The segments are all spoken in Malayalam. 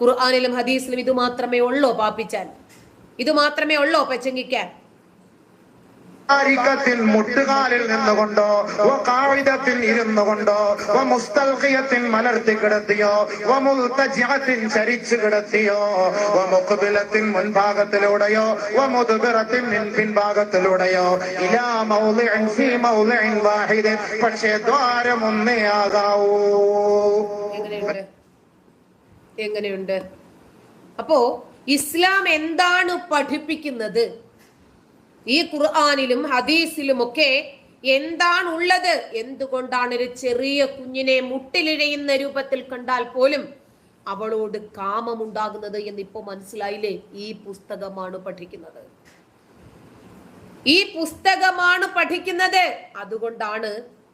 ഖുർആാനിലും ഹദീസിലും ഇത് മാത്രമേ ഉള്ളൂ പാപ്പിച്ചാൽ ഇത് മാത്രമേ ഉള്ളൂ പച്ചങ്ങിക്കാൻ ആരിക്കത്തിൽ മുട്ടുകാലിൽ നിന്നുകൊണ്ടോ വ കാവിതത്തിൽ ഇരുന്നു കൊണ്ടോ വ മുസ്തൽഹിയത്തിൽ മലർത്തി കിടത്തിയോ വ മുൽത്തജിഅത്തിൻ ചരിച്ചു കിടത്തിയോ വ മുഖബിലത്തിൽ മുൻഭാഗത്തിലൂടെയോ വ മുദ്ബിറത്തിൻ പിൻ- പിൻഭാഗത്തിലൂടെയോ. ഇലാ മൗളിഇൻ ഫീ മൗളിഇൻ വാഹിദ് പക്ഷേ ദ്വാരം ഒന്നേ ആകാവൂ എങ്ങനെയുണ്ട്? അപ്പോ ഇസ്ലാം എന്താണ് പഠിപ്പിക്കുന്നത്? ഈ ഖുർആാനിലും ഹദീസിലും ഒക്കെ എന്താണ് ഉള്ളത് എന്തുകൊണ്ടാണ് ഒരു ചെറിയ കുഞ്ഞിനെ മുട്ടിലിഴയുന്ന രൂപത്തിൽ കണ്ടാൽ പോലും അവളോട് കാമമുണ്ടാകുന്നത് എന്ന് ഇപ്പോ മനസ്സിലായില്ലേ? ഈ പുസ്തകമാണ് പഠിക്കുന്നത്. ഈ പുസ്തകമാണ് പഠിക്കുന്നത്. അതുകൊണ്ടാണ്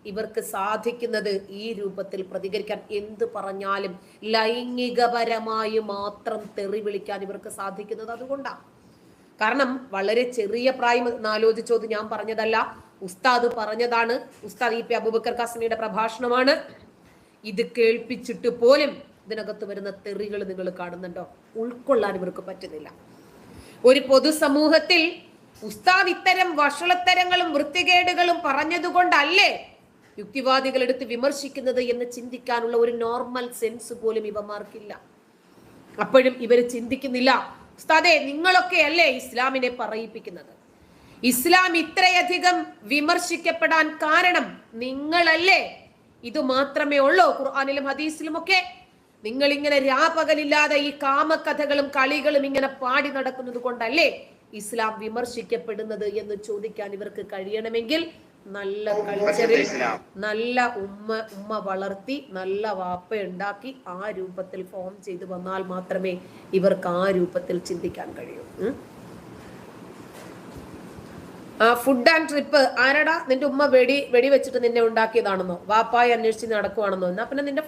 ഇവർക്ക് സാധിക്കുന്നത് ഈ രൂപത്തിൽ പ്രതികരിക്കാൻ എന്ത് പറഞ്ഞാലും ലൈംഗികപരമായി മാത്രം തെറി വിളിക്കാൻ ഇവർക്ക് സാധിക്കുന്നത് അതുകൊണ്ടാണ്. കാരണം വളരെ ചെറിയ പ്രായം എന്നാലോചിച്ചോ ഞാൻ പറഞ്ഞതല്ല. ഉസ്താദ് പറഞ്ഞതാണ്. ഉസ്താദ് ഇ പി അബൂബക്കർ കാസിനിയുടെ പ്രഭാഷണമാണ്. ഇത് കേൾപ്പിച്ചിട്ട് പോലും ഇതിനകത്ത് വരുന്ന തെറികൾ നിങ്ങൾ കാണുന്നുണ്ടോ? ഉൾക്കൊള്ളാൻ ഇവർക്ക് പറ്റുന്നില്ല. ഒരു പൊതുസമൂഹത്തിൽ ഉസ്താദ് ഇത്തരം വഷളത്തരങ്ങളും വൃത്തികേടുകളും പറഞ്ഞതുകൊണ്ടല്ലേ യുക്തിവാദികൾ എടുത്ത് വിമർശിക്കുന്നത് എന്ന് ചിന്തിക്കാനുള്ള ഒരു നോർമൽ സെൻസ് പോലും ഇവമാർക്കില്ല അപ്പോഴും ഇവർ ചിന്തിക്കുന്നില്ല. ഉസ്താദെ നിങ്ങളൊക്കെ അല്ലേ ഇസ്ലാമിനെ പറയിപ്പിക്കുന്നത്? ഇസ്ലാം ഇത്രയധികം വിമർശിക്കപ്പെടാൻ കാരണം നിങ്ങളല്ലേ? ഇത് മാത്രമേ ഉള്ളൂ ഖുർആാനിലും ഹദീസിലും ഒക്കെ നിങ്ങൾ ഇങ്ങനെ രാപകലില്ലാതെ ഈ കാമകഥകളും കളികളും ഇങ്ങനെ പാടി നടക്കുന്നത് കൊണ്ടല്ലേ ഇസ്ലാം വിമർശിക്കപ്പെടുന്നത് എന്ന് ചോദിക്കാൻ ഇവർക്ക് കഴിയണമെങ്കിൽ നല്ല കൾച്ചറിൽ നല്ല ഉമ്മ ഉമ്മ വളർത്തി നല്ല വാപ്പ ഉണ്ടാക്കി ആ രൂപത്തിൽ ഫോം ചെയ്തു വന്നാൽ മാത്രമേ ഇവർക്ക് ആ രൂപത്തിൽ ചിന്തിക്കാൻ കഴിയൂ. ഫുഡ് ആൻഡ് ട്രിപ്പ് ആരടാ? നിന്റെ ഉമ്മ വെടി വെടി വെച്ചിട്ട് നിന്നെ ഉണ്ടാക്കിയതാണെന്നോ? വാപ്പായി അന്വേഷിച്ച് നടക്കുവാണെന്നോ? എന്നാ പിന്നെ നിന്റെ